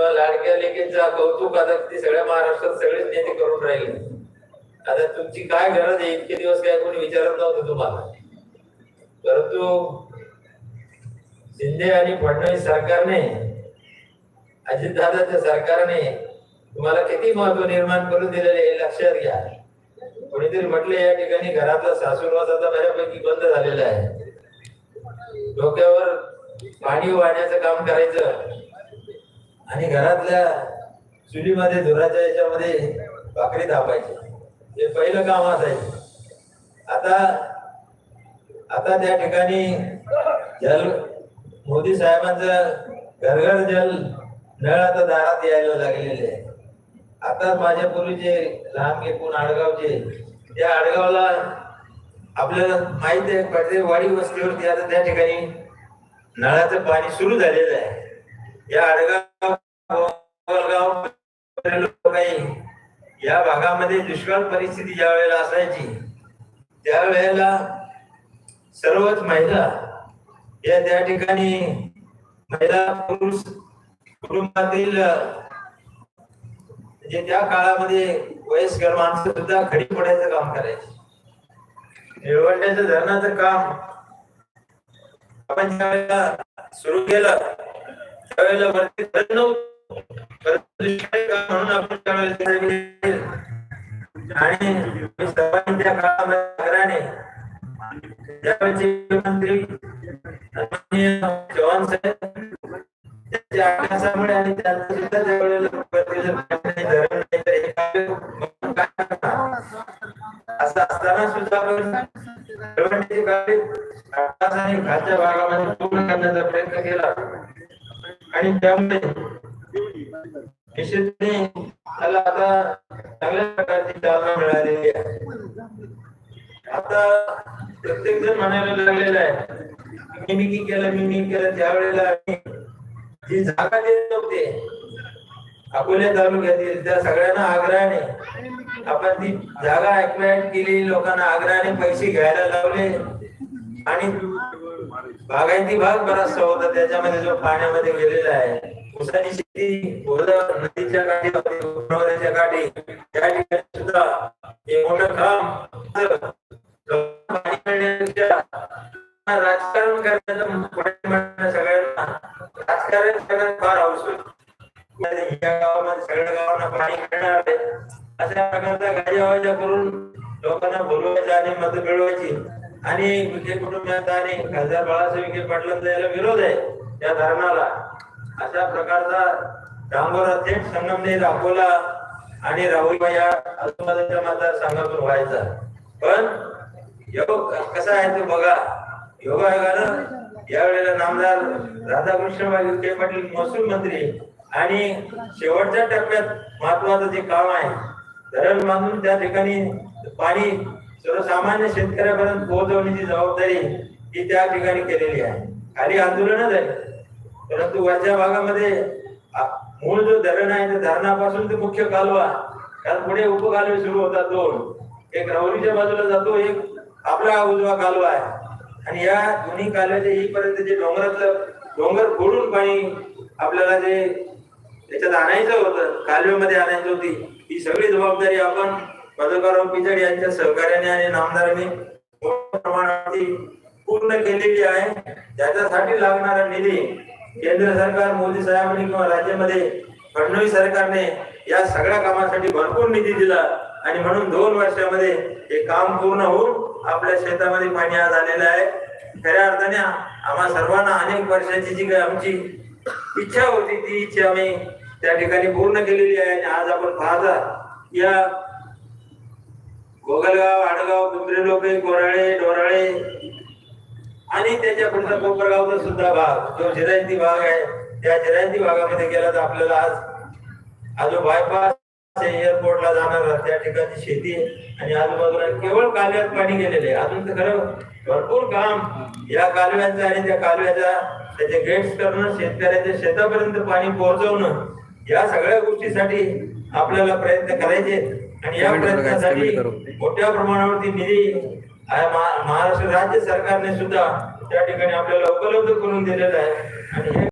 किंवा लाडक्या लेकींचा कौतुक आता ते सगळ्या महाराष्ट्रात सगळेच नेते करून राहिले. आता तुमची काय गरज आहे? इतके दिवस काय कोणी विचारत नव्हतं तुम्हाला. परंतु शिंदे आणि फडणवीस सरकारने अजितदादाच्या सरकारने तुम्हाला किती महत्त्व निर्माण करून दिलेले हे लक्षात घ्या. कोणीतरी म्हटले या ठिकाणी घरातला सासूरवास आता बऱ्यापैकी बंद झालेला आहे. डोक्यावर पाणी वाहण्याचं काम करायचं. आणि घरातल्या चुलीमध्ये धुराच्या याच्यामध्ये भाकरी थापायची. हे पहिलं काम असायचं. आता आता त्या ठिकाणी जल मोदी साहेबांचं घरघर जल नळ आता दारात यायला लागलेले आहे. आता माझ्या पूर्वीचे लहान एकूण आडगावचे त्या आडगावला आपल्याला माहीत आहे पडदे वाडी वस्तीवरती आता त्या ठिकाणी नळाचं पाणी सुरू झालेलं आहे. या आडगाव या भागामध्ये दुष्काळ परिस्थिती ज्या वेळेला असायची त्यावेळेला सर्वच महिला या त्या ठिकाणी महिला पुरुष कुटुंबातील म्हणजे त्या काळामध्ये वयस्कर माणसं सुद्धा खडी पडायचं काम करायचे. निळवंड्याचं धरणाचं काम आपण ज्या वेळेला सुरू केलं त्यावेळेला वरती धरण नव्हतं. म्हणून आपण त्यावेळेस आणि सर्वांनी काळामध्ये मंत्री साहेब त्यांच्या अभ्यासामुळे आणि सुद्धा त्यावेळेला असं असताना सुद्धा आपण भागामध्ये पूर्ण करण्याचा प्रयत्न केला. आणि त्यामुळे निश्चितपणे त्याला आता चांगल्या प्रकारची चालना मिळालेली आहे. आता प्रत्येक जण म्हणायला लागलेला आहे मी की केलं मी मी केलं. त्यावेळेला आम्ही जी जागा देत नव्हते अकोल्या तालुक्यातील त्या सगळ्यांना आग्रहाने आपण ती जागा ऍक्वायर्ड केली लोकांना आग्रहाने पैसे घ्यायला लावले आणि बागायती भाग बराचसा होता. त्याच्यामध्ये जो पाण्यामध्ये गेलेला आहे उसाची शेती गोदावरी नदीच्या काठी गोदावरीच्या काठी त्या ठिकाणी सुद्धा हे मोठं काम पाणी मिळण्याच्या राजकारण करण्याचं पाणी मिळणं सगळ्यांना राजकारण करण्यात फार आवश्यक म्हणजे या गावामध्ये सगळ्या गावांना पाणी मिळणार आहे. अशा प्रकारचा गाजावाजा करून लोकांना बोलवायचं आणि मत मिळवायची. आणि विखे कुटुंबात आणि खासदार बाळासाहेब विखे पाटलांचा याला विरोध आहे या धरणाला. अशा प्रकारचा डांगोरा थेट संगमनेर अकोला आणि राहुलबाई या आजूबाजूच्या मतदारसंघातून व्हायचा. पण योग कसा आहे तो बघा. योग आयोगानं यावेळेला नामदार राधाकृष्ण विखे पाटील महसूल मंत्री आणि शेवटच्या टप्प्यात महत्वाचं जे काम आहे धरण बांधून त्या ठिकाणी पाणी सर्वसामान्य शेतकऱ्यापर्यंत पोहोचवण्याची जबाबदारी ही त्या ठिकाणी केलेली आहे. खाली आंदोलन झाली परंतु वरच्या भागामध्ये मूळ जो धरण आहे त्या धरणापासून ते मुख्य कालवा कारण पुढे उपकालवे सुरू होतात दोन. एक रवलीच्या बाजूला जातो एक आपला उजवा कालवा आहे. आणि या दोन्ही कालव्याच्या इथपर्यंत जे डोंगरातलं डोंगर फोडून पाणी आपल्याला जे त्याच्यात आणायचं होतं कालव्यामध्ये आणायचं होती ही सगळी जबाबदारी आपण मधुकरराव पिचड यांच्या सहकार्याने आणि नामदारांनी मोठ्या प्रमाणावरती पूर्ण केलेली आहे. त्याच्यासाठी लागणारा निधी केंद्र सरकार मोदी साहेबांनी किंवा राज्यामध्ये फडणवीस सरकारने या सगळ्या कामासाठी भरपूर निधी दिला आणि म्हणून दोन वर्षामध्ये हे काम पूर्ण होऊन आपल्या शेतामध्ये पाणी आज आलेलं आहे. खऱ्या अर्थाने आम्हा सर्वांना अनेक वर्षाची जी काही आमची इच्छा होती ती इच्छा आम्ही त्या ठिकाणी पूर्ण केलेली आहे आणि आज आपण पाहता या गोगलगाव आडगाव पिंपरी लोके कोराळे डोराळे आणि त्याच्या पुढचा कोपरगावचा सुद्धा भाग. जो जिरायती भाग आहे त्या जिरायती भागामध्ये गेला तर आपल्याला आज आज बायपास एअरपोर्टला जाणार त्या ठिकाणी शेती आहे. आणि आजूबाजूला केवळ कालव्यात पाणी गेलेले आहे. अजून तर खरं भरपूर काम या कालव्याचं आणि त्या कालव्याच्या त्याचे गेट्स करणं शेतकऱ्याच्या शेतापर्यंत पाणी पोहोचवणं या सगळ्या गोष्टीसाठी आपल्याला प्रयत्न करायचे आणि या प्रयत्नासाठी. मोठ्या प्रमाणावरती निधी महाराष्ट्र राज्य सरकारने सुद्धा त्या ठिकाणी आपल्याला उपलब्ध करून दिलेला आहे आणि